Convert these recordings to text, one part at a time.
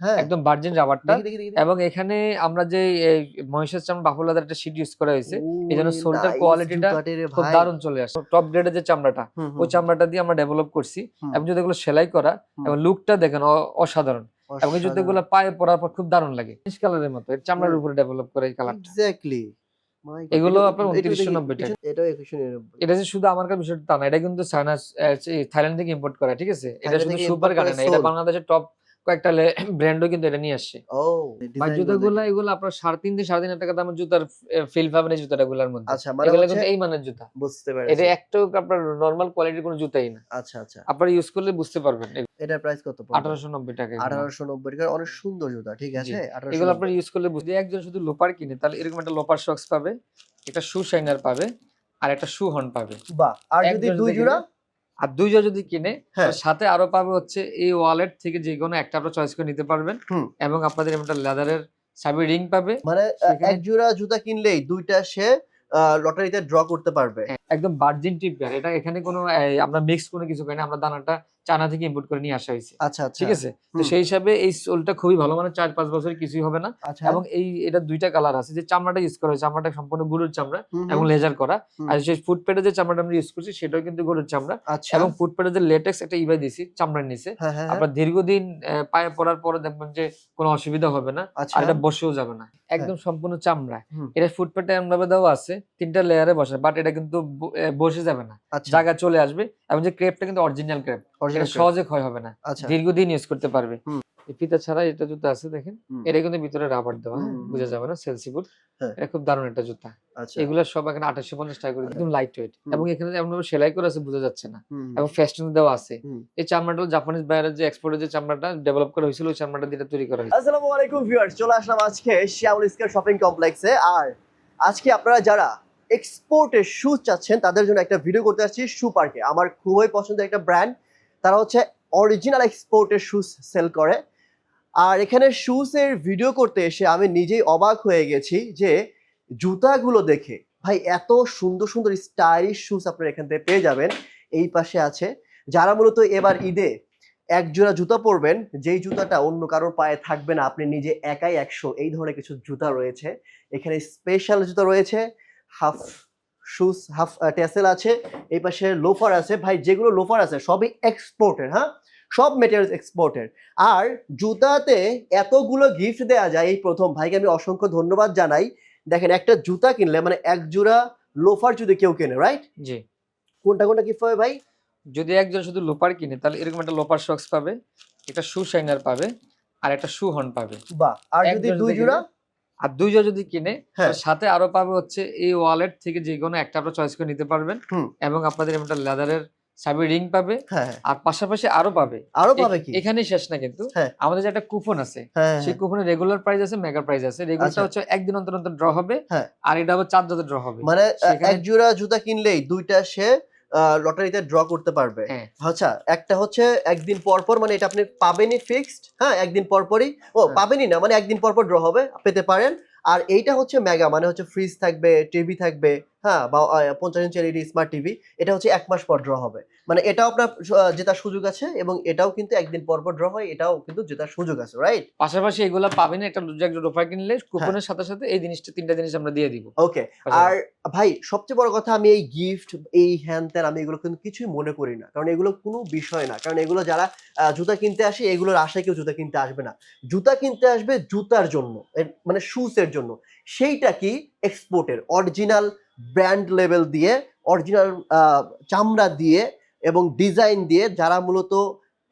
হ্যাঁ। একদম ভার্জিন রাবারটা। এবং এখানে আমরা যে মহিষের চামড়া বাফুল লেদার একটা শীট ইউজ করা হয়েছে এই জন্য সোলটার কোয়ালিটিটা খুব দারুণ চলে আসে। টপ গ্রেডের যে চামড়াটা ওই চামড়াটা দিয়ে আমরা ডেভেলপ করছি এবং যদি এগুলো সেলাই করা এবং লুকটা দেখেন অসাধারণ। এবং এই জুতোগুলো পায়ে পরার পর খুব দারুণ লাগে। ফিনিশ কালারের মতো। এর চামড়ার। উপরে ডেভেলপ করে এই কালারটা এক্স্যাক্টলি এগুলো আপনার 2990 টাকা। এটাও 2190 এটা যে শুধু আমার কাছে বিষয়টা তা না এটা কিন্তু থাইল্যান্ড থেকে ইম্পোর্ট করা ঠিক আছে? এটা শুধু সুপার import না এটা বাংলাদেশের টপ কয়েকটা ব্র্যান্ডও কিন্তু এটা নিয়ে আসছে। গুলো জুতাগুলো এগুলো আপনার সাড়ে তিন থেকে সাড়ে তিন টাকা দামের জুতার ফিল পাবেন এই মধ্যে। আচ্ছা মানে এগুলো কিন্তু এই মানের জুতা। বুঝতে এটা একটাও আপনার নর্মাল কোয়ালিটির কোনো জুতাই না। আচ্ছা আচ্ছা। আপনারা ইউজ করলে বুঝতে পারবেন। এটার প্রাইস কত পড়বে? আঠারোশো নব্বই টাকা এগুলো। আঠারোশো নব্বই টাকার অনেক সুন্দর জুতা ঠিক আছে? এগুলো 1890 আপনার ইউজ করলে বুঝতে একজন শুধু লোপার কিনে তাহলে এরকম একটা লোপার শক্স পাবে একটা শু শাইনার পাবে আর একটা শু হর্ন পাবে। বাহ! আর যদি দুই জোড়া? আর দুইজন যদি কিনে হ্যাঁ। সাথে আরও পাবে হচ্ছে এই ওয়ালেট থেকে যে কোনো একটা আপনারা চয়েস করে নিতে পারবেন। এবং আপনাদের একটা লেদারের সাবি রিং পাবে। মানে এক জোড়া জুতা কিনলেই দুইটা সে লটারিতে ড্র করতে পারবে। একদম বার্জিন টিপ এটা এখানে কোনো আমরা মিক্স কোনো কিছু করি না। আমরা দানাটা চায়না থেকে ইম্পোর্ট করে নিয়ে আসা হয়েছে। আচ্ছা আচ্ছা। ঠিক আছে? তো সেই হিসাবে এই সোলটা খুবই ভালো মানে চার পাঁচ বছর কিছুই হবে না। আচ্ছা। এবং এই এটা দুইটা কালার আছে যে চামড়াটা ইউজ করা হয়েছে চামড়াটা সম্পূর্ণ গরুর চামড়া এবং লেজার করা। আর সেই ফুটপ্যাডে যে চামড়াটা আমরা ইউজ করছি সেটাও কিন্তু গরুর চামড়া। আচ্ছা। এবং ফুটপ্যাডে যে লেটেক্স একটা ইবাই দিছি চামড়ার নিচে। হ্যাঁ হ্যাঁ হ্যাঁ, আপনার দীর্ঘদিন পায়ে পড়ার পরে দেখবেন যে কোনো অসুবিধা হবে না। আর এটা বসেও যাবে না। একদম সম্পূর্ণ চামড়া। এটা ফুটপ্যাডে এমন দেওয়া আছে তিনটা লেয়ারে বসে বাট এটা কিন্তু বসে যাবে না। জায়গা চলে আসবে। এবং যে ক্রেপটা কিন্তু অরিজিনাল ক্রেপ এটা সহজে ক্ষয় হবে না। আচ্ছা। দীর্ঘদিন ইউজ করতে পারবে। ফিতা ছাড়া এটা জুতা আছে দেখেন। এটা কিন্তু ভিতরে রাবার দেওয়া বোঝা যাবে না সেলসিবুট হ্যাঁ। এটা খুব দারুণ একটা জুতা। আচ্ছা। এগুলো সব এখানে আঠাশশো পঞ্চাশ টাকা করে একদম লাইট ওয়েট এবং এখানে এমন ভাবে সেলাই করে আছে বোঝা যাচ্ছে না। এবং ফ্যাশন দেওয়া আছে। এই চামড়াটা জাপানিজ বাইরের যে এক্সপোর্টের যে চামড়াটা ডেভেলপ করা হয়েছিল ওই চামড়াটা দিয়ে তৈরি করা হয়েছে। আসসালামু আলাইকুম ভিউয়ার্স চলে আসলাম আজকে শ্যামল স্কয়ার শপিং কমপ্লেক্সে আর আজকে আপনারা যারা এক্সপোর্টের শু চাচ্ছেন তাদের জন্য একটা ভিডিও করতে আসছি শু পার্কে আমার খুবই পছন্দের একটা ব্র্যান্ড তারা হচ্ছে অরিজিনাল এক্সপোর্টের শুজ সেল করে। আর এখানে শুজ এর ভিডিও করতে এসে আমি নিজেই অবাক হয়ে গেছি যে জুতাগুলো দেখে, ভাই এত সুন্দর সুন্দর স্টাইলিশ শুজ আপনারা এখান থেকে পেয়ে যাবেন। এই পাশে আছে, যারা মূলত এবার ঈদে এক জোড়া জুতা পরবেন, যেই জুতাটা অন্য কারোর পায়ে থাকবে না, আপনি নিজে একাই একশো, এই ধরনের কিছু জুতা রয়েছে। এখানে স্পেশাল জুতা রয়েছে হাফ শুজ হাফ টেসেল আছে এই পাশে লোফার আছে। ভাই যেগুলো লোফার আছে সবই এক্সপোর্টের হ্যাঁ? সব মেটেরিয়ালস এক্সপোর্টের আর জুতাতে এতগুলো গিফট দেওয়া যায় এই প্রথম। ভাইকে আমি অসংখ্য ধন্যবাদ জানাই। দেখেন একটা জুতা কিনলে মানে এক জোড়া লোফার যদি কেউ কেনে রাইট জি। কোনটা কোনটা গিফট পাবে ভাই? যদি একজন শুধু লোপার কিনে তাহলে এরকম একটা লোপার শক্স পাবে একটা শু শাইনার পাবে আর একটা শু হর্ন পাবে। বাহ! আর যদি দুই জোড়া? আর দুইজন যদি কিনে হ্যাঁ। সাথে আরও পাবে হচ্ছে এই ওয়ালেট থেকে যে কোনো একটা আপনারা চয়েস করে নিতে পারবেন এবং আপনাদের একটা লেদারের সাবি রিং পাবে। হ্যাঁ হ্যাঁ। আর পাশাপাশি আরও পাবে। আরও পাবে কি? এখানেই শেষ না কিন্তু। আমাদের যে একটা কুপন আছে সেই কুপনে রেগুলার প্রাইস আছে মেগা প্রাইস আছে। রেগুলারটা আচ্ছা। হচ্ছে একদিন অন্তর অন্তর ড্র হবে। আর এটা হবে চার ড্র হবে। মানে এক জোড়া জুতা কিনলেই দুইটা সে লটারিতে ড্র করতে পারবে। হ্যাঁ। আচ্ছা একটা হচ্ছে একদিন পর পর মানে এটা আপনি পাবেনই ফিক্সড হ্যাঁ একদিন পর পরই। ও হ্যাঁ। পাবেনই না মানে একদিন পর পর ড্র হবে পেতে পারেন। আর এইটা হচ্ছে মেগা মানে হচ্ছে ফ্রিজ থাকবে টিভি থাকবে হ্যাঁ বা পঞ্চাশ ইঞ্চি এলইডি স্মার্ট টিভি এটা হচ্ছে এক মাস পর ড্র হবে। মানে এটাও আপনার জেতার সুযোগ আছে এবং এটাও কিন্তু একদিন পর পর ড্র হয় এটাও কিন্তু জেতার সুযোগ আছে রাইট পাশাপাশি এগুলা পাবেন একটা একটা রোফা কিনলে কুপনের সাথে সাথে এই জিনিসটা তিনটা জিনিস আমরা দিয়ে দিব। ওকে আর ভাই সবচেয়ে বড় কথা আমি এই গিফট এই হ্যান ত্যান আমি এগুলো কিন্তু কিছুই মনে করি না। কারণ এগুলো কোনো বিষয় না। কারণ এগুলো যারা জুতা কিনতে আসে এগুলোর আশায় কেউ জুতা কিনতে আসবে না। জুতা কিনতে আসবে জুতার জন্য মানে শুজের জন্য। সেইটা কি? এক্সপোর্টের অরিজিনাল ব্র্যান্ড লেভেল দিয়ে অরিজিনাল চামড়া দিয়ে এবং ডিজাইন দিয়ে যারা মূলত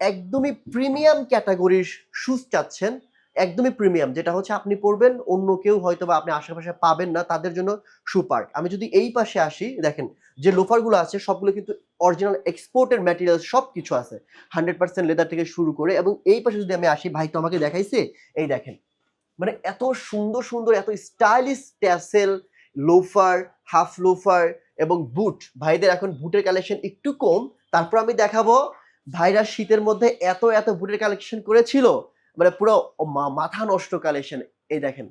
একদমই প্রিমিয়াম ক্যাটাগরির শুজ চাচ্ছেন, একদমই প্রিমিয়াম যেটা হচ্ছে আপনি পরবেন, অন্য কেউ হয়তো বা আপনি আশেপাশে পাবেন না, তাদের জন্য সুপার আমি যদি এই পাশে আসি, দেখেন যে লোফারগুলো আছে, সবগুলো কিন্তু অরিজিনাল এক্সপোর্টের ম্যাটেরিয়াল সব কিছু আছে। হান্ড্রেড পার্সেন্ট লেদার থেকে শুরু করে এবং এই পাশে যদি আমি আসি, ভাই তো আমাকে দেখাইছে, এই দেখেন মানে এত সুন্দর সুন্দর, এত stylish tassel loafer half loafer এবং বুট ভাইদের এখন বুটের কালেকশন একটু কম। তারপর আমি দেখাবো, ভাইরা শীতের মধ্যে এত এত বুটের কালেকশন করেছিল। মানে পুরো মাথা নষ্ট কালেকশন এই দেখেন,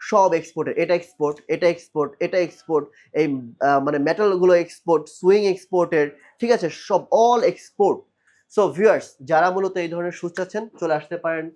সব এক্সপোর্টের এটা এক্সপোর্ট এটা এক্সপোর্ট এটা এক্সপোর্ট এই মানে মেটালগুলো এক্সপোর্ট সুইং এক্সপোর্টের ঠিক আছে? সব অল এক্সপোর্ট সো ভিউয়ার্স যারা মূলত এই ধরনের শুজ আছেন চলে আসতে পারেন।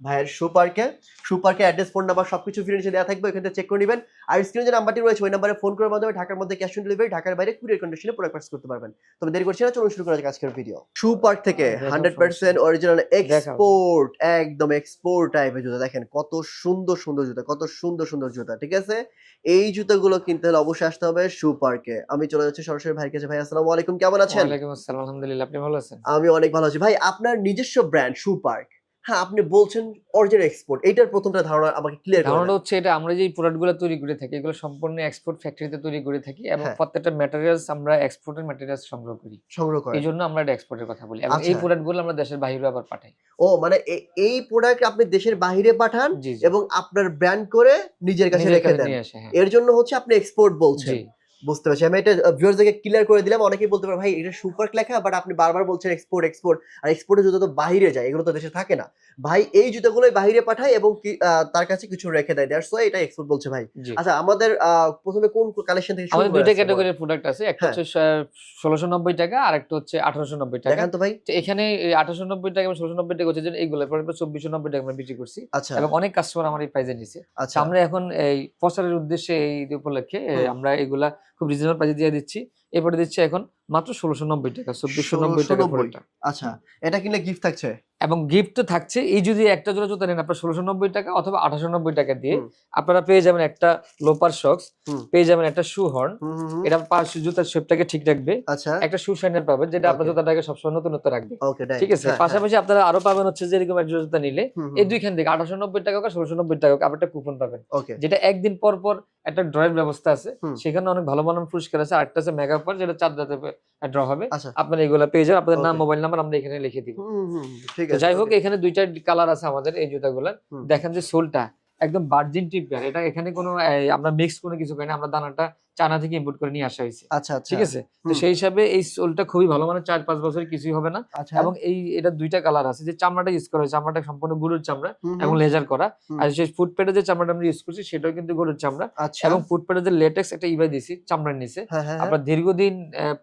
ভাইয়ের শু পার্কে শু পার্কে অ্যাড্রেস ফোন নাম্বার সবকিছু ফ্রি নিচে দেওয়া থাকবে ওখান থেকে চেক করে নেবেন। আর স্ক্রিনে যে নাম্বারটি রয়েছে ওই নাম্বারে ফোন করার মাধ্যমে ঢাকার মধ্যে ক্যাশ অন ডেলিভারি ঢাকার বাইরে কুরিয়ার কন্ডিশনে প্রোডাক্ট পার্স করতে পারবেন। তবে দেরি করছি না চলুন শুরু করা যাক আজকের ভিডিও শু পার্ক থেকে হান্ড্রেড পার্সেন্ট অরিজিনাল এক্সপোর্ট একদম এক্সপোর্ট টাইপের জুতা। দেখেন কত সুন্দর সুন্দর জুতা কত সুন্দর সুন্দর জুতা ঠিক আছে? এই জুতাগুলো কিনতে হলে অবশ্যই আসতে হবে শু পার্কে আমি চলে যাচ্ছি সরাসরি ভাইয়ের কাছে। ভাই আসসালামু আলাইকুম কেমন আছেন? ওয়ালাইকুম আসসালাম আলহামদুলিল্লাহ আপনি ভালো আছেন? আমি অনেক ভালো আছি। ভাই আপনার নিজস্ব ব্র্যান্ড শু পার্ক হ্যাঁ আপনি বলছেন অরিজিনাল এক্সপোর্ট এইটার প্রথমটা ধারণা আমাকে ক্লিয়ার ধারণাটা হচ্ছে এটা আমরা যে প্রোডাক্টগুলো তৈরি করে থাকি এগুলো সম্পূর্ণ এক্সপোর্ট ফ্যাক্টরিতে তৈরি করে থাকি এবং হ্যাঁ। প্রত্যেকটা ম্যাটেরিয়ালস আমরা এক্সপোর্টের ম্যাটেরিয়ালস সংগ্রহ করি। সংগ্রহ করেন। এই জন্য আমরা এক্সপোর্টের কথা বলি এবং এই আচ্ছা। প্রোডাক্টগুলো আমরা দেশের বাইরে আবার পাঠাই। ও মানে এই প্রোডাক্ট আপনি দেশের বাইরে পাঠান এবং আপনার ব্র্যান্ড করে নিজের কাছে রেখে দেন। হ্যাঁ। এর জন্য হচ্ছে আপনি এক্সপোর্ট বলছেন। বুঝতে পারছি। আমি এটা ভিউয়ার্সদেরকে ক্লিয়ার করে দিলাম। অনেকেই বলতে পারে ভাই এটা সুপার লেখা বাট আপনি বারবার বলছেন এক্সপোর্ট এক্সপোর্ট আর এক্সপোর্টের জুতো তো বাইরে যায় এগুলো তো দেশে থাকে না। ভাই এই জুতোগুলোই বাইরে পাঠায় এবং তার কাছে কিছু রেখে দেয়। দ্যাটস ওয়াই এটা এক্সপোর্ট বলছে ভাই। আচ্ছা আমাদের প্রথমে কোন কালেকশন থেকে শুরু আমাদের দুইটা ক্যাটাগরির প্রোডাক্ট আছে। একটা হ্যাঁ। হচ্ছে ষোলোশো নব্বই টাকা আর একটা হচ্ছে আঠারোশো নব্বই টাকা। দেখান তো ভাই। এখানে আঠারোশো নব্বই টাকা এবং ষোলোশো নব্বই টাকা হচ্ছে যে এইগুলো পরে চব্বিশশো নব্বই টাকা আমরা বিক্রি করছি। আচ্ছা। এবং অনেক কাস্টমার আমার এই প্রাইজে নিছে। আচ্ছা। আমরা এখন এই প্রচারের উদ্দেশ্যে এই উপলক্ষে আমরা এগুলা খুব রিজনেবল প্রাইসে দিয়ে দিচ্ছি। এরপরে দিচ্ছে এখন মাত্র ষোলোশো নব্বই টাকা চব্বিশশো নব্বই টাকা আচ্ছা এটা কিনলে গিফট থাকছে? এবং গিফট থাকছে এই যদি একটা জোড়া জুতা নেন আপনার ষোলোশো নব্বই টাকা অথবা আঠাশো নব্বই টাকা দিয়ে আপনারা পেয়ে যাবেন একটা লোপার শক্স পেয়ে যাবেন একটা শু হর্ন। এটা পাঁচ জুতার শেপটাকে ঠিক রাখবে। আচ্ছা। একটা শু শাইনার পাবেন যেটা আপনার জুতাটাকে সবসময় নতুনত্ব রাখবে। ওকে ঠিক আছে? পাশাপাশি আপনারা আরও পাবেন হচ্ছে যে এরকম একটা জুতা নিলে এই দুইখান থেকে আঠাশো নব্বই টাকা হোক ষোলোশো নব্বই টাকা হোক আবার একটা কুপন পাবেন যেটা একদিন পর পর একটা ড্রয়ের ব্যবস্থা আছে সেখানে অনেক ভালো ভালো পুরস্কার আছে আরেকটা আছে মেগা অফার যেটা চার রাতে ড্র হবে। আচ্ছা। আপনারা এগুলা পেয়ে যাবেন। আপনাদের নাম মোবাইল নাম্বার আমরা এখানে লিখে দিব। যাই হোক. এখানে দুইটা কালার আছে আমাদের এই জুতাগুলো। দেখেন যে সোলটা একদম বার্জিন টিপ এটা এখানে কোনো আমরা মিক্স কোনো কিছু করি না। আমরা দানাটা চায়না থেকে ইম্পোর্ট করে নিয়ে আসা হয়েছে। আচ্ছা আচ্ছা। ঠিক আছে? তো সেই হিসাবে এই সোলটা খুবই ভালো মানে চার পাঁচ বছর কিছুই হবে না। আচ্ছা। এবং এই এটা দুইটা কালার আছে যে চামড়াটা ইউজ করা হয়েছে চামড়াটা সম্পূর্ণ গরুর চামড়া এবং লেজার করা। আর সেই ফুটপ্যাডে যে চামড়াটা আমরা ইউজ করছি সেটাও কিন্তু গরুর চামড়া। আচ্ছা। এবং ফুটপ্যাডে যে লেটেক্স একটা ইবাই দিছি চামড়ার নিচে। হ্যাঁ হ্যাঁ আপনার দীর্ঘদিন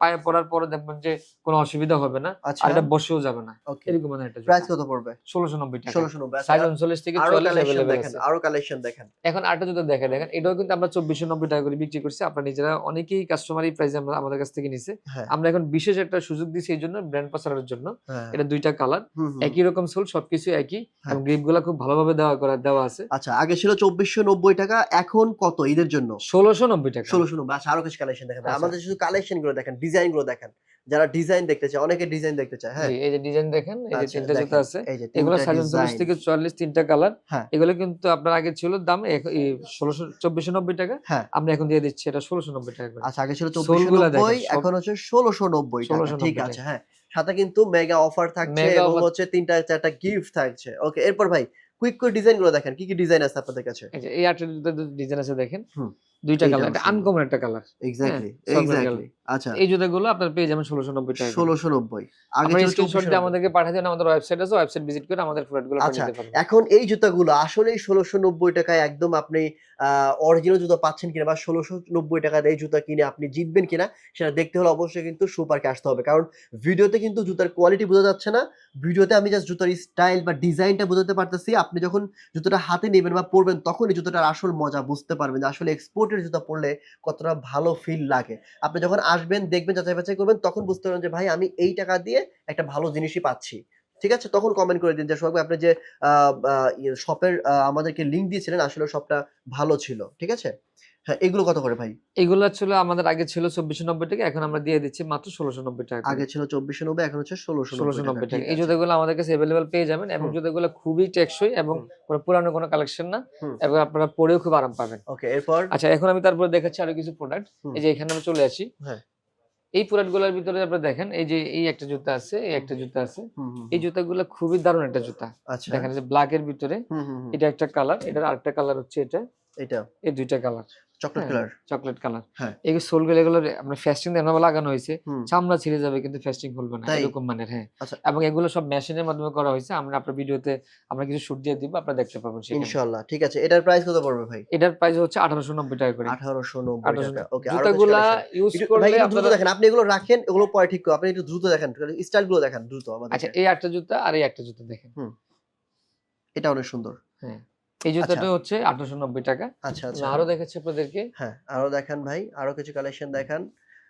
পায়ে পড়ার পরে দেখবেন যে কোনো অসুবিধা হবে না আর এটা বসেও যাবে না। এরকম মানে একটা প্রাইস কত পড়বে? ষোলোশো নব্বই টাকা। ষোলোশো নব্বই। সাইজ উনচল্লিশ থেকে আরও চুয়াল্লিশ কালেকশন দেখেন আছে। আরও কালেকশন দেখেন। এখন আরেকটা জুতো দেখে দেখেন। এটাও কিন্তু আমরা চব্বিশশো নব্বই টাকা করে বিক্রি করছি। আপনার নিজেরা অনেকেই কাস্টমারই প্রাইস আমাদের কাছ থেকে নিছে। হ্যাঁ। আমরা এখন বিশেষ একটা সুযোগ দিচ্ছি এই জন্য ব্র্যান্ড প্রচারের জন্য। হ্যাঁ। এটা দুইটা কালার। একই রকম সোল সবকিছু একই হ্যাঁ। এবং গ্রিপগুলা খুব ভালোভাবে দেওয়া করা দেওয়া আছে। আচ্ছা আগে ছিল চব্বিশশো নব্বই টাকা এখন কত ঈদের জন্য? ষোলোশো নব্বই টাকা। ষোলোশো নব্বই আচ্ছা আরও কিছু কালেকশন দেখেন। আচ্ছা। আমাদের শুধু কালেকশনগুলো দেখেন ডিজাইনগুলো দেখেন। যারা ডিজাইন দেখতে চায় অনেকে ডিজাইন দেখতে চায় হ্যাঁ। এই যে ডিজাইন দেখেন এই যে আচ্ছা, তিনটা জুতো আছে। এগুলো তিনটা সাড়ে উনচল্লিশ design। থেকে চুয়াল্লিশ তিনটা কালার। এগুলো কিন্তু আপনার আগে ছিল দাম ষোলোশো চব্বিশশো নব্বই টাকা। আমরা এখন দিয়ে দিচ্ছি এটা ষোলোশো নব্বই টাকা আচ্ছা আগে ছিল চব্বিশশো নব্বই এখন হচ্ছে ষোলোশো নব্বই টাকা। ঠিক আছে হ্যাঁ। সাথে কিন্তু মেগা অফার থাকছে এবং হচ্ছে তিনটা চারটা গিফট থাকছে। ওকে এরপর ভাই কুইক করে ডিজাইনগুলো দেখেন। কি কি ডিজাইন আছে আপনাদের কাছে? এই যে আটটা ডিজাইন আছে দেখেন। দুইটা কালার। আনকমন একটা কালার এক্স্যাক্টলি এক্স্যাক্টলি আচ্ছা। এই জুতোগুলো আপনার পেয়ে যাবেন ষোলোশো নব্বই টাকা করে। ষোলোশো নব্বই। আগে আপনার স্ক্রিনশট দিয়ে আমাদেরকে পাঠিয়ে দেন আমাদের ওয়েবসাইট আছে ওয়েবসাইট ভিজিট করে আমাদের প্রোডাক্টগুলো আচ্ছা, এখন এই জুতাগুলো আসলে ষোলোশো নব্বই টাকায় একদম আপনি অরিজিনাল জুতো পাচ্ছেন কিনা বা ষোলোশো নব্বই টাকা দিয়ে জুতা কিনে আপনি জিতবেন কিনা সেটা দেখতে হলে অবশ্যই কিন্তু সুপারকে আসতে হবে। কারণ ভিডিওতে কিন্তু জুতার কোয়ালিটি বোঝা যাচ্ছে না। ভিডিওতে আমি জাস্ট জুতার স্টাইল বা ডিজাইনটা বোঝাতে পারতেছি। আপনি যখন জুতোটা হাতে নেবেন বা পরবেন তখন এই জুতোটার আসল মজা বুঝতে পারবেন যে আসলে এক্সপোর্টের জুতা পরলে কতটা ভালো ফিল লাগে। আপনি যখন আসবেন, দেখবেন যাচাই বাছাই করবেন, তখন বুঝতে পারবেন যে, ভাই, আমি এই টাকা দিয়ে একটা ভালো জিনিসই পাচ্ছি। ঠিক আছে? তখন কমেন্ট করে দিন যে সোহাগ ভাই আপনি যে শপের আমাদেরকে লিংক দিয়েছিলেন আসলে শপটা ভালো ছিল। ঠিক আছে? হ্যাঁ এগুলো কত করে ভাই? এগুলো ছিল আমাদের আগে ছিল চব্বিশশো নব্বই টাকা এখন আমরা দিয়ে দিচ্ছি মাত্র ষোলোশো নব্বই টাকা আগে ছিল চব্বিশশো নব্বই এখন হচ্ছে ষোলোশো ষোলোশো নব্বই টাকা। এই। জুতোগুলো আমাদের কাছে অ্যাভেলেবেল পেয়ে যাবেন এবং। জুতোগুলো খুবই টেকসই এবং পুরানো কোনো কালেকশন না এবং আপনারা পরেও খুব আরাম পাবেন। ওকে এরপর? আচ্ছা এখন আমি তারপরে দেখাচ্ছি আরও কিছু প্রোডাক্ট এই যে এখানে আমি চলে আসি। হ্যাঁ। এই পুরাটগুলার ভিতরে আপনারা দেখেন এই যে এই একটা জুতা আছে এই একটা জুতা আছে। এই জুতাগুলো খুবই দারুণ একটা জুতা। আচ্ছা। দেখেন এই যে ব্ল্যাক এর ভিতরে এটা একটা কালার এটার আরেকটা কালার হচ্ছে এটা। এটা। এই দুইটা কালার চকলেট হ্যাঁ। কালার চকলেট কালার হ্যাঁ। এই সোলগুলো এগুলো আমরা ফেস্টিং এমন লাগানো হয়েছে চামড়া ছিঁড়ে যাবে কিন্তু খুলবে না এরকম মানের হ্যাঁ। আচ্ছা। এবং এগুলো সব মেশিনের মাধ্যমে করা হয়েছে আমরা আপনার ভিডিওতে আমরা কিছু শুট দিয়ে দিব আপনারা দেখতে পাবেন ইনশাআল্লাহ ঠিক আছে। এটার প্রাইস কত পড়বে ভাই? এটার প্রাইস হচ্ছে আঠারোশো নব্বই টাকা করে। আঠারোশো নব্বই 1890 টাকা ওকে জুতাগুলা ইউজ করলে ভাই আপনারা দেখেন আপনি এগুলো রাখেন এগুলো পরে ঠিক করো আপনি একটু দ্রুত দেখেন দেখেন দ্রুত আমাদের আচ্ছা এই একটা জুতা আর এই একটা জুতা দেখেন। এটা অনেক সুন্দর। এই জুতাটা হচ্ছে আঠারোশো নব্বই টাকা। আচ্ছা আচ্ছা। আরও দেখাচ্ছি আপনাদেরকে। হ্যাঁ আরও দেখান ভাই আরও কিছু কালেকশন দেখান।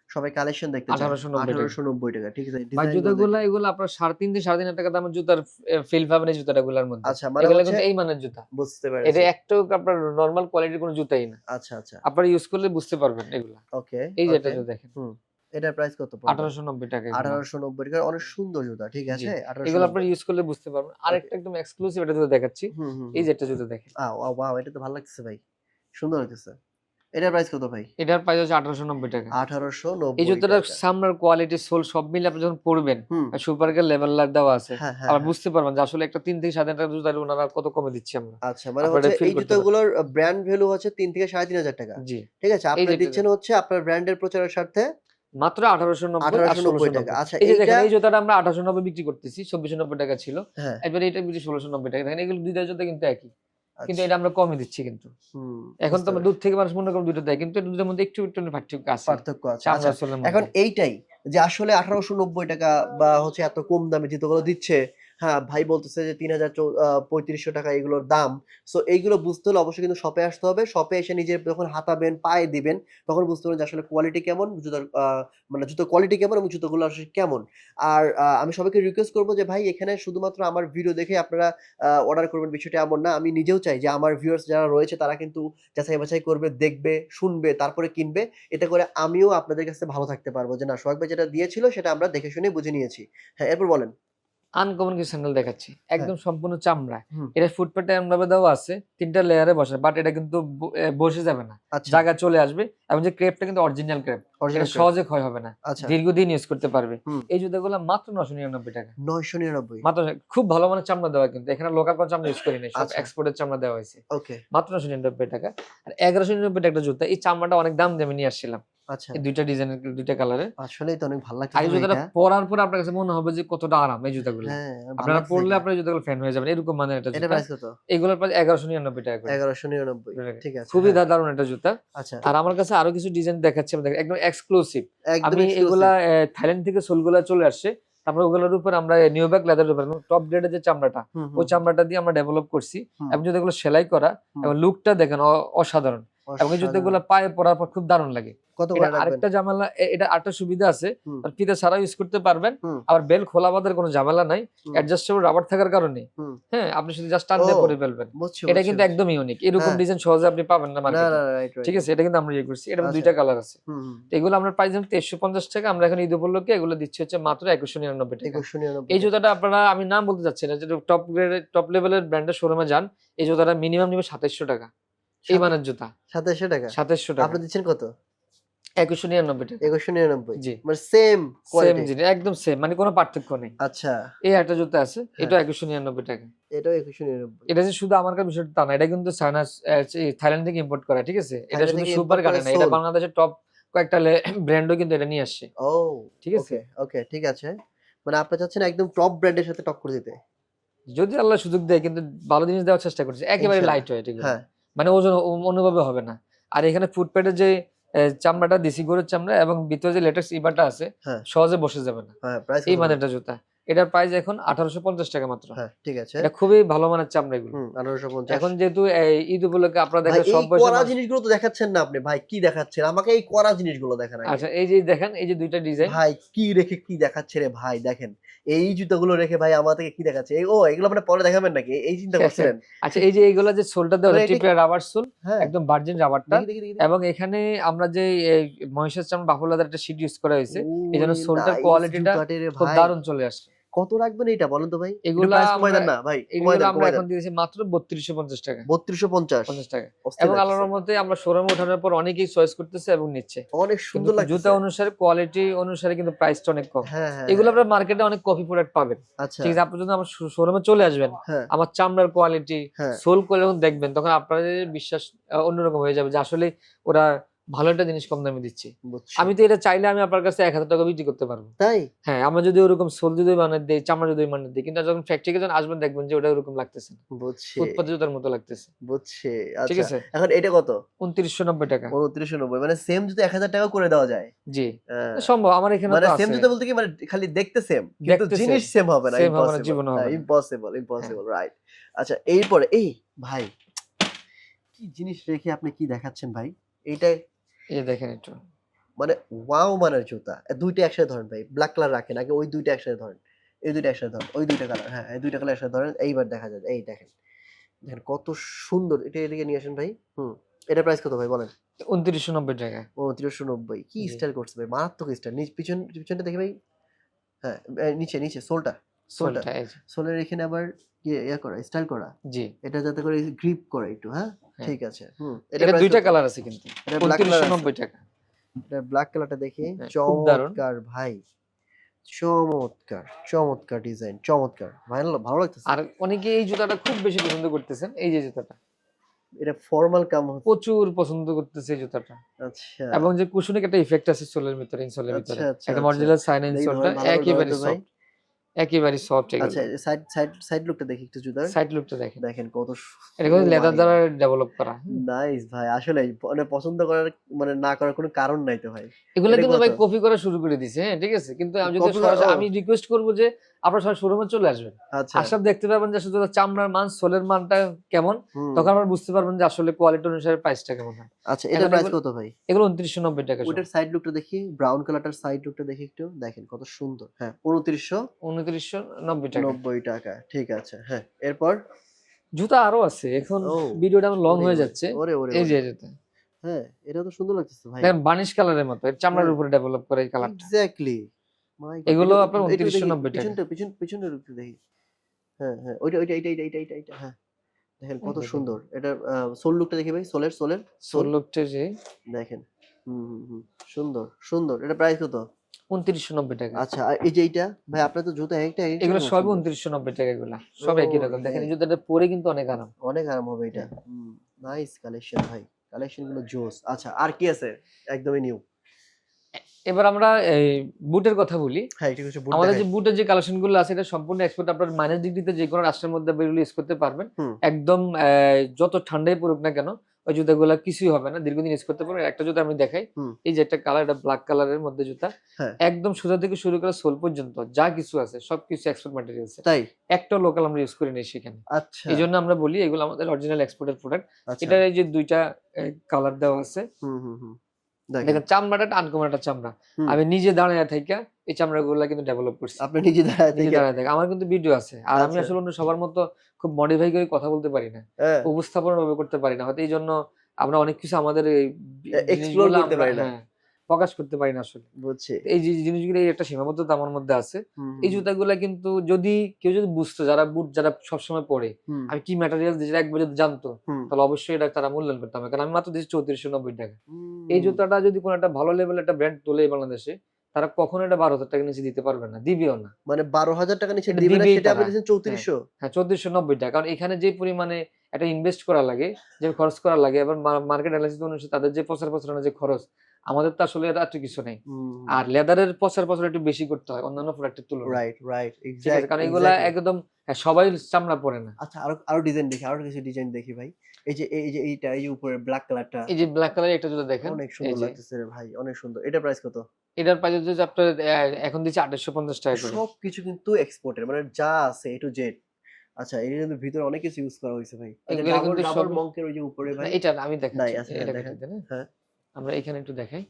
সবাই কালেকশন দেখতে চান। 1890 টাকা। আঠারোশো নব্বই টাকা ঠিক আছে। ভাই জুতাগুলো এগুলো আপনার সাড়ে তিন থেকে সাড়ে তিন টাকা দামের জুতার ফিল পাবেন এই জুতাটা গুলার মধ্যে। আচ্ছা মানে এগুলো কিন্তু এই মানের জুতা। বুঝতে এটা পেরেছি। একটাও আপনার নর্মাল কোয়ালিটির কোনো জুতাই না। আচ্ছা আচ্ছা। আপনারা ইউজ করলে বুঝতে পারবেন এগুলা। ওকে এই যেটা দেখেন। দেখেন এটার প্রাইস কত আঠারোশো নব্বই টাকা। আঠারোশো নব্বই টাকা। অনেক সুন্দর জুতা ঠিক আছে? জি। 1890 এগুলো আপনারা ইউজ করলে বুঝতে পারবেন। আরেকটা একদম এক্সক্লুসিভ এটা জুতা দেখাচ্ছি। এই যেটা জুতা দেখেন। আ ওয়াও এটা তো ভালো লাগছে ভাই। সুন্দর লাগতেছে। এটার প্রাইস কত ভাই? এটার প্রাইস হচ্ছে আঠারোশো নব্বই টাকা। আঠারোশো নব্বই এই জুতাটার সামনের কোয়ালিটি সোল সব মিলে আপনি যখন পরবেন সুপার কার লেভেল লাইট দেওয়া আছে হ্যাঁ হ্যাঁ আবার হ্যাঁ। বুঝতে পারবেন যে আসলে একটা তিন থেকে সাত হাজার টাকা জুতা ওনারা কত কমে দিচ্ছে আমরা। আচ্ছা মানে হচ্ছে এই জুতাগুলোর ব্র্যান্ড ভ্যালু হচ্ছে তিন থেকে সাড়ে তিন হাজার টাকা। জি। ঠিক আছে? আপনি দিচ্ছেন হচ্ছে আপনার ব্র্যান্ডের প্রচারের স্বার্থে মাত্র আঠারোশো নব্বই টাকা। আচ্ছা এই দেখেন এই জুতাটা আমরা আঠারোশো নব্বই বিক্রি করতেছি চব্বিশশো নব্বই টাকা ছিল। হ্যাঁ। এবার এটা বিক্রি ষোলোশো নব্বই টাকা। দেখেন এগুলো দুইটা জুতা কিন্তু একই। কিন্তু আচ্ছা, এটা আমরা কমে দিচ্ছি কিন্তু। এখন তো আমরা দুধ থেকে মানুষ মনে করেন দুটো দেয় কিন্তু দুধের দুটোর মধ্যে একটু একটু পার্থক্য আছে। পার্থক্য আছে। আচ্ছা এখন এইটাই যে আসলে আঠারোশো নব্বই টাকা বা হচ্ছে এত কম দামে জুতোগুলো দিচ্ছে হ্যাঁ ভাই বলতেছে যে তিন হাজার পঁয়ত্রিশশো টাকা এগুলোর দাম। সো এইগুলো বুঝতে হলে অবশ্যই কিন্তু শপে আসতে হবে। শপে এসে নিজের যখন হাতাবেন, পায়ে দিবেন, তখন বুঝতে পারবেন যে আসলে কোয়ালিটি কেমন, জুতোর মানে জুতোর কোয়ালিটি কেমন এবং জুতোগুলো আসলে কেমন। আর আমি সবাইকে রিকোয়েস্ট করব যে ভাই, এখানে শুধুমাত্র আমার ভিডিও দেখে আপনারা অর্ডার করবেন বিষয়টা এমন না। আমি নিজেও চাই যে আমার ভিউয়ার্স যারা রয়েছে তারা কিন্তু যাচাই বাছাই করবে, দেখবে, শুনবে, তারপরে কিনবে। এতে করে আমিও আপনাদের কাছে ভালো থাকতে পারব। যে না, সোহাগ ভাই যেটা দিয়েছিল সেটা আমরা দেখে শুনে বুঝে নিয়েছি। হ্যাঁ এরপর বলেন। আনকমন কিছু স্যান্ডেল দেখাচ্ছি। একদম সম্পূর্ণ চামড়া এটা ফুটপাতে এমন দেওয়া আছে তিনটা লেয়ারে বসে বাট এটা কিন্তু বসে যাবে না। আচ্ছা। জায়গা চলে আসবে এবং যে ক্রেপটা কিন্তু অরিজিনাল ক্রেপ এটা সহজে ক্ষয় হবে না। আচ্ছা। দীর্ঘদিন ইউজ করতে পারবে। এই জুতাগুলো মাত্র নশো নিরানব্বই টাকা। নয়শো নিরানব্বই। মাত্র খুব ভালো মানের চামড়া দেওয়া কিন্তু। এখানে লোকাল কোনো চামড়া ইউজ করি নাই সব আচ্ছা। এক্সপোর্টের চামড়া দেওয়া হয়েছে। মাত্র নশো নিরানব্বই টাকা। আর এগারোশো নিরানব্বই টাকা একটা জুতা এই চামড়াটা অনেক দাম দিয়ে আমি নিয়ে আসছিলাম। আচ্ছা। দুইটা ডিজাইনের দুইটা কালারের আসলেই তো অনেক ভালো লাগছে আর জুতাটা। পরার পর আপনার কাছে মনে হবে যে কতটা আরাম এই জুতাগুলো। হ্যাঁ আপনারা পরলে এটা। আপনার জুতাগুলো ফ্যান হয়ে যাবেন। এরকম মানের একটা এটা জুতা। প্রাইস কত? এগুলোর প্রাইস এগারোশো নিরানব্বই টাকা করে। এগারোশো নিরানব্বই ঠিক আছে খুবই হ্যাঁ, দারুণ একটা জুতা। আচ্ছা। আর আমার কাছে আরও কিছু ডিজাইন দেখাচ্ছি আমি একদম এক্সক্লুসিভ আমি এগুলা থাইল্যান্ড থেকে সোলগুলা চলে আসছে। তারপর ওগুলোর উপর আমরা নিউ ব্যাক লেদারের উপর। টপ গ্রেডের যে চামড়াটা ওই চামড়াটা দিয়ে আমরা ডেভেলপ করছি। এবং যদি এগুলো সেলাই করা এবং লুকটা দেখেন অসাধারণ। এবং এই। জুতোগুলো পায়ে পরার পর খুব দারুণ লাগে। আরেকটা ঝামেলা এটা আরেকটা সুবিধা আছে। আর ফিতে ছাড়া ইউজ করতে পারবেন। আবার বেল খোলা বাঁধার কোনো ঝামেলা নাই। অ্যাডজাস্টেবল রাবার থাকার কারণে। হ্যাঁ আপনি শুধু জাস্ট টান দিয়ে পরে ফেলবেন। এটা কিন্তু একদম ইউনিক এরকম হ্যাঁ। ডিজাইন সহজে আপনি পাবেন না না মার্কেটে ঠিক আছে? এটা কিন্তু আমরা ইয়ে করছি। এটা আচ্ছা। দুইটা কালার আছে। এগুলো আমরা প্রাইস তেইশশো পঞ্চাশ টাকা। আমরা এখন ঈদ উপলক্ষে এগুলো দিচ্ছি হচ্ছে মাত্র একুশশো নিরানব্বই টাকা। একুশশো নিরানব্বই এই জুতাটা আপনারা আমি নাম বলতে চাচ্ছি না যেটা টপ গ্রেডের টপ লেভেলের ব্র্যান্ডের শোরুমে যান এই জুতাটা মিনিমাম নিবে সাতাইশশো টাকা। এই সাত- মানের জুতা। সাতাশশো টাকা? সাতাইশশো টাকা। আপনি দিচ্ছেন কত? একুশশো নিরানব্বই টাকা। একুশশো নিরানব্বই? জি। মানে সেম সেম জিনিস একদম সেম মানে কোনো পার্থক্য নেই। আচ্ছা। এই একটা জুতা আছে হ্যাঁ। এটা একুশশো নিরানব্বই টাকা। এটাও একুশশো নিরানব্বই। এটা যে শুধু আমার কাছে বিষয়টা তা না এটা কিন্তু চায়না থাইল্যান্ড থেকে ইম্পোর্ট করা ঠিক আছে? এটা শুধু সুপার না এটা বাংলাদেশের টপ কয়েকটা ব্র্যান্ডও কিন্তু এটা নিয়ে আসছে। ও ঠিক আছে? ওকে ঠিক আছে। মানে আপনি চাচ্ছেন একদম টপ ব্র্যান্ডের সাথে টক্কর দিতে। যদি আল্লাহ সুযোগ দেয় কিন্তু ভালো জিনিস দেওয়ার চেষ্টা করছে একেবারে। লাইট ওয়েট এগুলো। হ্যাঁ। মানে ওজন অনুভবে হবে না। আর এখানে ফুটপ্যাডের যে চামড়াটা দেশি গরুর চামড়া এবং ভিতরে যে লেটেক্স ইবারটা আছে হ্যাঁ। সহজে বসে যাবে না। হ্যাঁ এই মানের একটা জুতা। এটার প্রাইস এখন আঠারোশো পঞ্চাশ টাকা মাত্র। হ্যাঁ ঠিক আছে। এটা খুবই ভালো মানের চামড়া এগুলো। এখন যেহেতু ঈদ উপলক্ষে আপনারা দেখেন সব করা জিনিসগুলো তো দেখাচ্ছেন না আপনি। ভাই কি দেখাচ্ছেন? আমাকে এই করা জিনিসগুলো দেখান আচ্ছা এই যে দেখেন এই যে দুইটা ডিজাইন ভাই কি রেখে কি দেখাচ্ছে রে ভাই? দেখেন। এই জুতাগুলো রেখে ভাই আমাদেরকে কি দেখাচ্ছে? ও এগুলো মানে পরে দেখাবেন নাকি? এই চিন্তা করছিলেন? আচ্ছা এই যে এইগুলো যে সোলটা দেওয়া টিপের এটা রাবার সোল হ্যাঁ। একদম ভার্জিন রাবারটা। এবং এখানে আমরা যে চামড়া বাফুলাদার একটা শীট ইউজ করা হয়েছে এই জন্য সোলটার কোয়ালিটিটা খুব দারুণ চলে আসছে। কত রাখবেন এটা বলেন তো ভাই? এগুলা কমাই দেন না? ভাই এগুলো আমরা এখন দিয়েছি মাত্র বত্রিশশো পঞ্চাশ টাকা। বত্রিশশো পঞ্চাশ। পঞ্চাশ টাকা। অস্থির এবং। আল্লাহর মধ্যে আমরা শোরুমে ওঠানোর পর অনেকেই চয়েস করতেছে এবং নিচ্ছে। অনেক সুন্দর লাগছে জুতা অনুসারে কোয়ালিটি অনুসারে কিন্তু প্রাইসটা অনেক কম। হ্যাঁ হ্যাঁ এগুলো আপনার মার্কেটে অনেক কপি প্রোডাক্ট পাবেন। আচ্ছা। ঠিক আছে আপনি যদি আমার শোরুমে চলে আসবেন হ্যাঁ। আমার চামড়ার কোয়ালিটি হ্যাঁ। সোল করে যখন দেখবেন তখন আপনাদের বিশ্বাস অন্যরকম হয়ে যাবে যে আসলে ওরা ভালো একটা জিনিস কম দামে দিচ্ছি। আমি তো এটা চাইলে আমি আপনার কাছে এক হাজার টাকা বিক্রি করতে পারব। তাই? হ্যাঁ আমরা যদি ওরকম সোল যদি বানিয়ে দিই চামড়া যদি বানিয়ে দিই কিন্তু যখন ফ্যাক্টরিকে যখন আসবেন দেখবেন যে ওটা ওরকম লাগতেছে। বুঝছি। উৎপাদিত মতো লাগতেছে। বুঝছি ঠিক আচ্ছা। আছে? এখন এটা কত? উনত্রিশশো নব্বই টাকা। উনত্রিশশো নব্বই মানে সেম যদি এক হাজার টাকা করে দেওয়া যায়। জি। সম্ভব আমার এখানে মানে সেম জুতা বলতে কি মানে খালি দেখতে সেম কিন্তু জিনিস সেম হবে না Same হবে না, জীবনে হবে। ইম্পসিবল ইম্পসিবল রাইট আচ্ছা এরপরে এই ভাই কি জিনিস রেখে আপনি কি দেখাচ্ছেন ভাই? এইটা এই দেখেন একটু। মানে ওয়াও মানের জুতা। দুইটা একসাথে ধরেন ভাই ব্ল্যাক কালার রাখেন আগে ওই দুইটা একসাথে ধরেন। এই দুইটা একসাথে ধরেন ওই দুইটা কালার হ্যাঁ এই দুইটা কালার একসাথে ধরেন এইবার দেখা যায় এই দেখেন। দেখেন কত সুন্দর এটা এদিকে নিয়ে আসেন ভাই হুম এটা প্রাইস কত ভাই বলেন? উনত্রিশশো নব্বই টাকা। ও তিনশো নব্বই কি। স্টাইল করছে ভাই মারাত্মক স্টাইল নিচ পিছন পিছনটা দেখে ভাই হ্যাঁ নিচে নিচে সোলটা। সোলের এখানে আবার ইয়ে ইয়ে করা স্টাইল করা। জি। এটা যাতে করে গ্রিপ করে একটু হ্যাঁ? হ্যাঁ। ঠিক আছে। হুম। এটা দুইটা কালার আছে কিন্তু। এটা। নব্বই টাকা। এটা ব্ল্যাক কালারটা দেখি। হ্যাঁ, চমৎকার ভাই। চমৎকার চমৎকার ডিজাইন চমৎকার। ভালো লাগতেছে। আর অনেকে এই জুতাটা খুব বেশি পছন্দ করতেছেন এই যে জুতাটা। এটা ফর্মাল কাম প্রচুর পছন্দ করতেছে এই জুতাটা। আচ্ছা। এবং যে কুশনিক একটা ইফেক্ট আছে সোলের ভিতরে ইনসোলের আচ্ছা, ভিতরে। একদম। অরিজিনাল সাইন ইনসোলটা একেবারে। সফট একেবারে সফট আচ্ছা সাইড সাইড সাইড লুকটা দেখি একটু জুদার। সাইড লুকটা দেখেন। দেখেন কত এটা কিন্তু লেদার দ্বারা ডেভেলপ করা। নাইস ভাই আসলে মানে পছন্দ করার মানে না করার কোনো কারণ নাই তো ভাই। এগুলো কিন্তু ভাই কপি করা শুরু করে দিছে হ্যাঁ ঠিক আছে? কিন্তু আমি যদি আমি রিকোয়েস্ট করব যে আপনারা সবাই শোরুমে চলে আসবেন। আচ্ছা। আসার দেখতে পারবেন যে আসলে চামড়ার মান সোলের মানটা কেমন। তখন আপনারা বুঝতে পারবেন যে আসলে কোয়ালিটি অনুসারে প্রাইসটা কেমন হয়। আচ্ছা এটা প্রাইস কত ভাই? এগুলো উনত্রিশশো নব্বই টাকা ওটার সাইড লুকটা দেখি ব্রাউন কালারটার সাইড লুকটা দেখি একটু। দেখেন কত সুন্দর। হ্যাঁ উনত্রিশশো উনত্রিশশো নব্বই টাকা। নব্বই টাকা ঠিক আছে। হ্যাঁ এরপর? জুতা আরও আছে। এখন ভিডিওটা আমার লং হয়ে যাচ্ছে। এই যে জুতা হ্যাঁ এটা তো সুন্দর লাগতেছে ভাই। দেখেন বানিশ কালারের মতো। চামড়ার। উপরে ডেভেলপ করে এই কালারটা এক্স্যাক্টলি এগুলো আপনার 2990 টাকা। পিছনটা পিছন পিছনের লুকটা দেখি। হ্যাঁ হ্যাঁ ওইটা ওইটা এইটা এইটা এইটা এইটা হ্যাঁ। দেখেন কত সুন্দর। এটা সোল লুকটা দেখি ভাই সোলের সোলের সোল ষোলোটা যে দেখেন। হুম হুম হুম সুন্দর সুন্দর। এটা প্রাইস কত? উনত্রিশশো নব্বই টাকা। আচ্ছা আর এই যে এইটা ভাই আপনার তো জুতো একটা একটা এগুলো সুন্দর। উনত্রিশশো নব্বই টাকা এগুলা। সব একই রকম। দেখেন এই। জুতাটা পরে কিন্তু অনেক আরাম। অনেক আরাম হবে এটা। নাইস কালেকশন ভাই। কালেকশনগুলো জোস। আচ্ছা আর কি আছে? একদমই নিউ এবার আমরা বুটের কথা বলি। হ্যাঁ আমাদের যে বুটের যে কালেকশনগুলো আছে এটা সম্পূর্ণ এক্সপোর্ট আপনার মাইনাস ডিগ্রিতে যে কোনো রাষ্ট্রের মধ্যে ইউজ করতে পারবেন। একদম যত ঠান্ডাই পড়ুক না কেন ওই জুতাগুলো কিছুই হবে না দীর্ঘদিন ইউজ করতে পারবেন। একটা জুতা আমি দেখাই। এই যে একটা কালার এটা ব্ল্যাক কালারের মধ্যে জুতা। হ্যাঁ। একদম সোজা থেকে শুরু করে সোল পর্যন্ত যা কিছু আছে সবকিছু এক্সপোর্ট ম্যাটেরিয়ালস তাই? একটা লোকাল আমরা ইউজ করি নেই সেখানে। আচ্ছা। এই জন্য আমরা বলি এগুলো আমাদের অরিজিনাল এক্সপোর্টের প্রোডাক্ট এটার এই যে দুইটা কালার দেওয়া আছে। হুম হুম। দেখেন। চামড়াটা আনকমন একটা চামড়া। আমি নিজে দাঁড়ায় থেকে এই চামড়া গুলো কিন্তু ডেভেলপ করছি। আপনি নিজে দাঁড়ায় থেকে? দাঁড়ায় থাকা। আমার কিন্তু ভিডিও আছে। আর আমি আচ্ছা। আসলে অন্য সবার মতো খুব মডিফাই করে কথা বলতে পারি না। হ্যাঁ, উপস্থাপন ভাবে করতে পারি না। হয়তো এই জন্য আমরা অনেক কিছু আমাদের এক্সপ্লোর করতে পারি না। হ্যাঁ, প্রকাশ করতে পারি না আসলে। বুঝছি। এই যে জিনিসগুলো একটা সীমাবদ্ধতা আমার মধ্যে আছে। এই জুতাগুলা কিন্তু যদি কেউ যদি বুঝতো যারা বুট যারা সবসময় পরে আমি কি ম্যাটেরিয়াল যেটা একবার যদি জানতো তাহলে অবশ্যই এটা তারা মূল্যায়ন করতে হবে কারণ আমি মাত্র দিচ্ছি চৌত্রিশশো নব্বই টাকা। এই জুতাটা যদি কোনো একটা ভালো লেভেলের একটা ব্র্যান্ড তোলে বাংলাদেশে তারা কখনো এটা বারো হাজার টাকা নিচে দিতে পারবে না দিবেও না। মানে বারো হাজার টাকা নিচে দিবে না সেটা আপনি দিয়েছেন চৌত্রিশশো। হ্যাঁ চোদ্দশো নব্বই টাকা। কারণ এখানে যে পরিমাণে একটা ইনভেস্ট করা লাগে যে খরচ করা লাগে এবার মার্কেট অ্যানালিসিস অনুসারে তাদের যে প্রচার প্রচারণার যে খরচ আমাদের তো আসলে এত কিছু নেই। আর লেদারের প্রচার প্রচার একটু বেশি করতে হয় অন্যান্য প্রোডাক্টের তুলনায়। রাইট রাইট আছে কারণ এগুলা একদম হ্যাঁ, সবাই চামড়া পরে না। আচ্ছা আরও আরও ডিজাইন দেখি আরও কিছু ডিজাইন দেখি ভাই। এই যে এই যে এইটা এই যে উপরে ব্ল্যাক কালারটা এই যে ব্ল্যাক কালার একটা জুতা দেখেন অনেক সুন্দর লাগতেছে রে ভাই অনেক সুন্দর। এটা প্রাইস কত? এটার প্রাইস হচ্ছে আপনার এখন দিচ্ছে আঠাশশো পঞ্চাশ টাকা করে। সব কিছু কিন্তু এক্সপোর্টের মানে যা আছে এ টু জেড আচ্ছা এর কিন্তু ভিতরে অনেক কিছু ইউজ করা হয়েছে ভাই। এগুলো ডাবল মঙ্কের ওই যে উপরে ভাই। এটা আমি দেখাচ্ছি এটা দেখেন। হ্যাঁ। আমরা এখানে একটু দেখাই।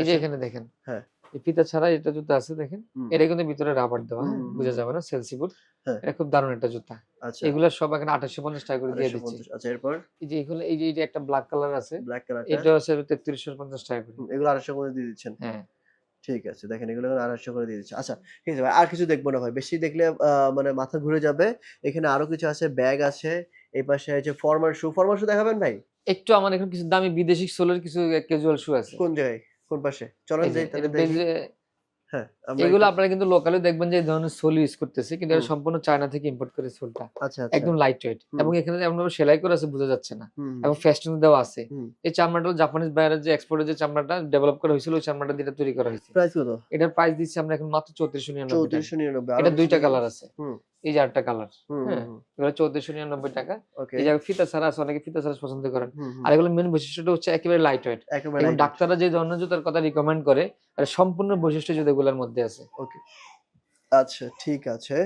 এই যে এখানে দেখেন। হ্যাঁ। এই ফিতা ছাড়া এটা জুতা আছে দেখেন। এটা কিন্তু ভিতরে রাবার দেওয়া বোঝা যাবে না সেলসি বুট হ্যাঁ। এটা খুব দারুণ একটা জুতা। আচ্ছা। এগুলো সব এখন আঠাশশো পঞ্চাশ টাকা করে দিয়ে দিচ্ছি। আচ্ছা এরপর? এই যে এগুলো এই যে যে একটা ব্ল্যাক কালার আছে ব্ল্যাক কালার এটা আছে তেত্রিশশো পঞ্চাশ টাকা করে। এগুলো আড়াইশো করে দিয়ে দিচ্ছেন। হ্যাঁ। ঠিক আছে দেখেন এগুলো এখন আড়াইশো করে দিয়ে দিচ্ছে। আচ্ছা ঠিক আছে ভাই আর কিছু দেখব না ভাই। বেশি দেখলে আহ, মানে মাথা ঘুরে যাবে। এখানে আরও কিছু আছে ব্যাগ আছে। এই পাশে আছে ফর্মাল শু ফর্মাল শু দেখাবেন ভাই? একটু আমার এখানে কিছু দামি বিদেশি সোলের কিছু ক্যাজুয়াল শু আছে। কোন জায়গায়? কোন পাশে? চলেন যাই তাহলে হ্যাঁ এগুলো আপনারা কিন্তু লোকালে দেখবেন যে এই ধরনের সোল ইউজ করতেছে কিন্তু এটা সম্পূর্ণ চায়না থেকে ইম্পোর্ট করে সোলটা। আচ্ছা আচ্ছা। একদম লাইট ওয়েট এবং এখানে এমন ভাবে সেলাই করে আছে বোঝা যাচ্ছে না। এবং দেওয়া আছে। এই চামড়াটা জাপানিজ বাইরের যে এক্সপোর্টের যে চামড়াটা ডেভেলপ করা হয়েছিল ওই চামড়াটা দিয়ে তৈরি করা হয়েছে। প্রাইস কত? এটার প্রাইস দিচ্ছি আমরা এখন মাত্র এটা দুইটা কালার আছে। এই যে আটটা কালার হ্যাঁ। এগুলো চোদ্দশো নিরানব্বই টাকা। ওকে এই জায়গায় ফিতা ছাড়া আছে অনেকে ফিতা ছাড়া পছন্দ করেন। আর এগুলো মেন বৈশিষ্ট্যটা হচ্ছে একেবারে লাইট ওয়েট একেবারে ডাক্তাররা যে ধরনের জুতার কথা রিকমেন্ড করে আর সম্পূর্ণ বৈশিষ্ট্য জুতাগুলোর মধ্যে আছে। ওকে আচ্ছা ঠিক আছে।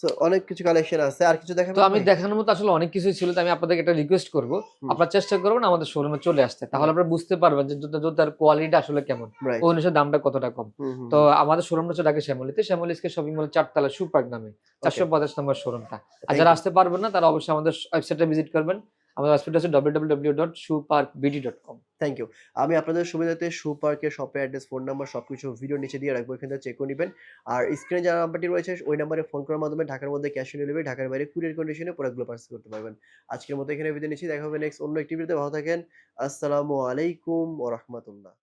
সো অনেক কিছু কালেকশন আছে। আর কিছু দেখাবো তো আমি দেখানোর মতো আসলে অনেক কিছুই ছিল তো আমি আপনাদেরকে একটা রিকোয়েস্ট করব। আপনারা চেষ্টা করবেন আমাদের শোরুমে চলে আসতে। তাহলে আপনারা বুঝতে পারবেন যে জুতা জুতার কোয়ালিটি আসলে কেমন। ও অনুসারে দামটা কতটা কম। তো আমাদের শোরুমটা হচ্ছে ঢাকা শ্যামলিতে। শ্যামলিসকে শপিং মল চারতলা সু পার্ক নামে চারশো পঞ্চাশ নম্বর শোরুমটা আর যারা আসতে পারবেন না তারা অবশ্যই আমাদের ওয়েবসাইটে ভিজিট করবেন। আমাদের ওয়েবসাইট আছে www.shoeparkbd.com থ্যাংক ইউ আমি আপনাদের সুবিধাতে শু পার্কের শপের অ্যাড্রেস ফোন নাম্বার সবকিছু ভিডিও নিচে দিয়ে রাখব, এখান থেকে চেক করে নেবেন। আর স্ক্রিনে যারা নাম্বারটি রয়েছে, ওই নাম্বারে ফোন করার মাধ্যমে ঢাকার মধ্যে ক্যাশ অন ডেলিভারি ঢাকার বাইরে কুরিয়ার কন্ডিশনে প্রোডাক্টগুলো পার্সেল করতে পারবেন। আজকের মতো এখানে বিদায় নিচ্ছি, দেখা হবে নেক্সট অন্য একটি ভিডিওতে ভালো থাকেন। আসসালামু আলাইকুম ও রহমতুল্লাহ।